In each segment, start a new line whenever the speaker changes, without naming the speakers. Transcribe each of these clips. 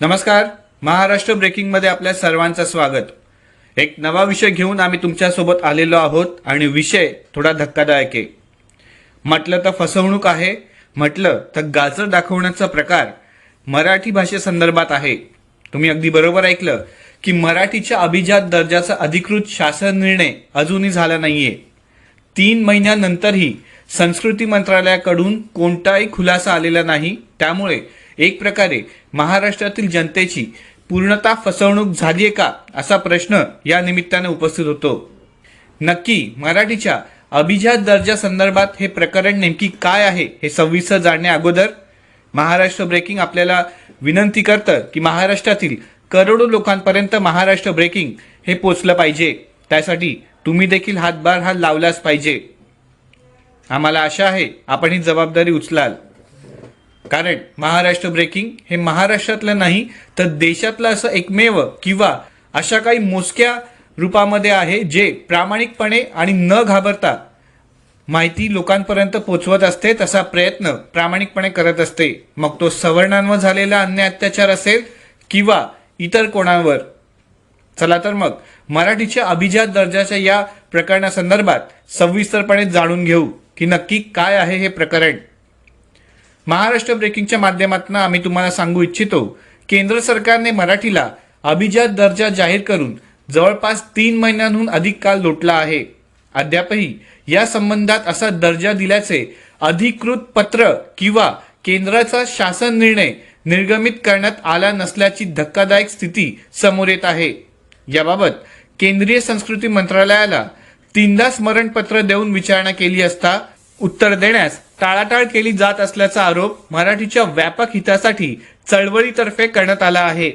नमस्कार. महाराष्ट्र ब्रेकिंगमध्ये आपल्या सर्वांचं स्वागत. एक नवा विषय घेऊन आम्ही तुमच्यासोबत आलेलो आहोत आणि विषय थोडा धक्कादायक आहे. म्हटलं तर फसवणूक आहे म्हटलं तर गाजर दाखवण्याचा प्रकार मराठी भाषेसंदर्भात आहे. तुम्ही अगदी बरोबर ऐकलं की मराठीच्या अभिजात दर्जाचा अधिकृत शासन निर्णय अजूनही झाला नाहीये. तीन महिन्यानंतरही संस्कृती मंत्रालयाकडून कोणताही खुलासा आलेला नाही त्यामुळे एक प्रकारे महाराष्ट्रातील जनतेची पूर्णतः फसवणूक झाली आहे का असा प्रश्न या निमित्ताने उपस्थित होतो. नक्की मराठीच्या अभिजात दर्जा संदर्भात हे प्रकरण नेमकी काय आहे हे सविस्तर जाणण्या अगोदर महाराष्ट्र ब्रेकिंग आपल्याला विनंती करतं की महाराष्ट्रातील करोडो लोकांपर्यंत महाराष्ट्र ब्रेकिंग हे पोचलं पाहिजे. त्यासाठी तुम्ही देखील हातभार हा लावलाच पाहिजे. आम्हाला आशा आहे आपण ही जबाबदारी उचलाल. कारण महाराष्ट्र ब्रेकिंग हे महाराष्ट्रातलं नाही तर देशातलं असं एकमेव किंवा अशा काही मोजक्या रूपामध्ये आहे जे प्रामाणिकपणे आणि न घाबरता माहिती लोकांपर्यंत पोचवत असते तसा प्रयत्न प्रामाणिकपणे करत असते. मग तो सवर्णांवर झालेला अन्य अत्याचार असेल किंवा इतर कोणावर? चला तर मग मराठीच्या अभिजात दर्जाच्या या प्रकरणासंदर्भात सविस्तरपणे जाणून घेऊ की नक्की काय आहे हे प्रकरण. महाराष्ट्र ब्रेकिंगच्या माध्यमातून आम्ही तुम्हाला सांगू इच्छितो केंद्र सरकारने मराठीला अभिजात दर्जा जाहीर करून जवळपास तीन महिन्यांहून अधिक काल लोटला आहे. अद्यापही या संबंधात असा दर्जा दिल्याचे अधिकृत पत्र किंवा केंद्राचा शासन निर्णय निर्गमित करण्यात आला नसल्याची धक्कादायक स्थिती समोर येत आहे. याबाबत केंद्रीय संस्कृती मंत्रालयाला तीनदा स्मरणपत्र देऊन विचारणा केली असता उत्तर देण्यास टाळाटाळ केली जात असल्याचा आरोप मराठीच्या व्यापक हितासाठी चळवळीतर्फे करण्यात आला आहे.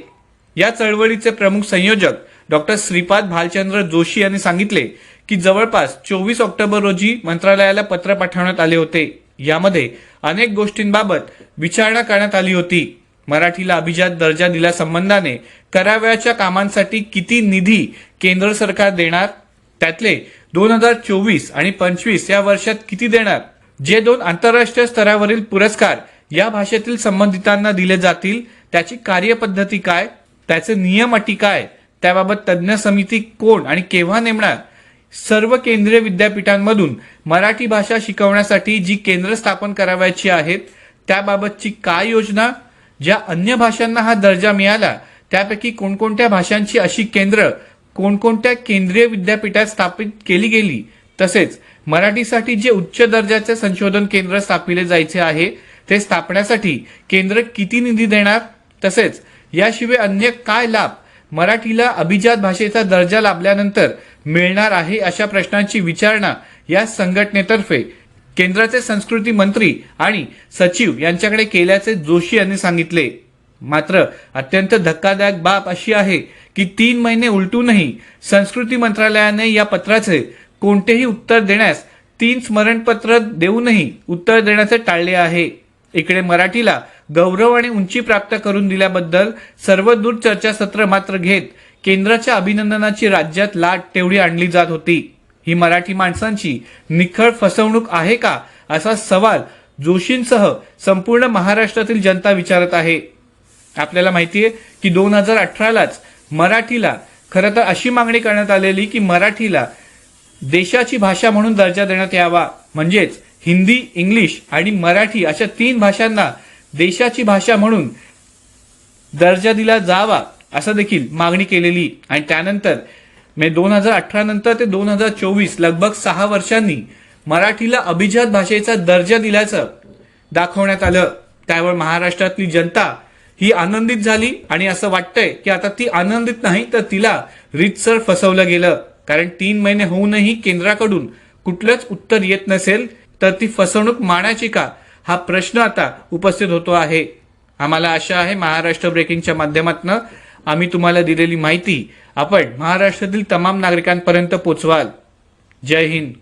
या चळवळीचे प्रमुख संयोजक डॉक्टर श्रीपाद भालचंद्र जोशी यांनी सांगितले की जवळपास चोवीस ऑक्टोबर रोजी मंत्रालयाला पत्र पाठवण्यात आले होते. यामध्ये अनेक गोष्टींबाबत विचारणा करण्यात आली होती. मराठीला अभिजात दर्जा दिल्या संबंधाने करावयाच्या कामांसाठी किती निधी केंद्र सरकार देणार? त्यातले दोन हजार चोवीस आणि पंचवीस या वर्षात किती देणार? जे दोन आंतरराष्ट्रीय स्तरावरील पुरस्कार या भाषेतील संबंधितांना दिले जातील त्याची कार्यपद्धती काय? त्याचे नियम अटी काय? त्याबाबत तज्ज्ञ समिती कोण आणि केव्हा नेमणार? सर्व केंद्रीय विद्यापीठांमधून मराठी भाषा शिकवण्यासाठी जी केंद्र स्थापन करावयाची आहेत त्याबाबतची काय योजना? ज्या अन्य भाषांना हा दर्जा मिळाला त्यापैकी कोणकोणत्या भाषांची अशी केंद्र कोणकोणत्या केंद्रीय विद्यापीठात स्थापित केली गेली? तसेच मराठीसाठी जे उच्च दर्जाचे संशोधन केंद्र स्थापिले जायचे आहे ते स्थापण्यासाठी केंद्र किती निधी देणार? तसेच याशिवाय अन्य काय लाभ मराठीला अभिजात भाषेचा दर्जा लाभल्यानंतर मिळणार आहे अशा प्रश्नांची विचारणा या संघटनेतर्फे केंद्राचे संस्कृती मंत्री आणि सचिव यांच्याकडे केल्याचे जोशी यांनी सांगितले. मात्र अत्यंत धक्कादायक बाब अशी आहे की तीन महिने उलटूनही संस्कृती मंत्रालयाने या पत्राचे कोणतेही उत्तर देण्यास तीन स्मरणपत्र देऊनही उत्तर देण्याचे टाळले आहे. इकडे मराठीला गौरव आणि उंची प्राप्त करून दिल्याबद्दल सर्व दूर चर्चासत्र मात्र घेत केंद्राच्या अभिनंदनाची राज्यात लाट तेवढी आणली जात होती. ही मराठी माणसांची निखळ फसवणूक आहे का असा सवाल जोशींसह संपूर्ण महाराष्ट्रातील जनता विचारत आहे. आपल्याला माहितीये की दोन हजार अठरालाच मराठीला. खरं तर अशी मागणी करण्यात आलेली की मराठीला देशाची भाषा म्हणून दर्जा देण्यात यावा. म्हणजेच हिंदी इंग्लिश आणि मराठी अशा तीन भाषांना देशाची भाषा म्हणून दर्जा दिला जावा असं देखील मागणी केलेली. आणि त्यानंतर मे दोन हजार अठरा नंतर ते दोन हजार चोवीस लगभग सहा वर्षांनी मराठीला अभिजात भाषेचा दर्जा दिल्याचं दाखवण्यात आलं. त्यावर महाराष्ट्रातली जनता ही आनंदित झाली आणि असं वाटतंय की आता ती आनंदित नाही तर तिला रीतसर फसवलं गेलं. कारण तीन महिने होऊनही केंद्राकडून कुठलंच उत्तर येत नसेल तर ती फसवणूक मानायची का? हा प्रश्न आता उपस्थित होतो आहे. आम्हाला आशा आहे महाराष्ट्र ब्रेकिंगच्या माध्यमातून आम्ही तुम्हाला दिलेली माहिती आपण महाराष्ट्रातील तमाम नागरिकांपर्यंत पोचवाल. जय हिंद.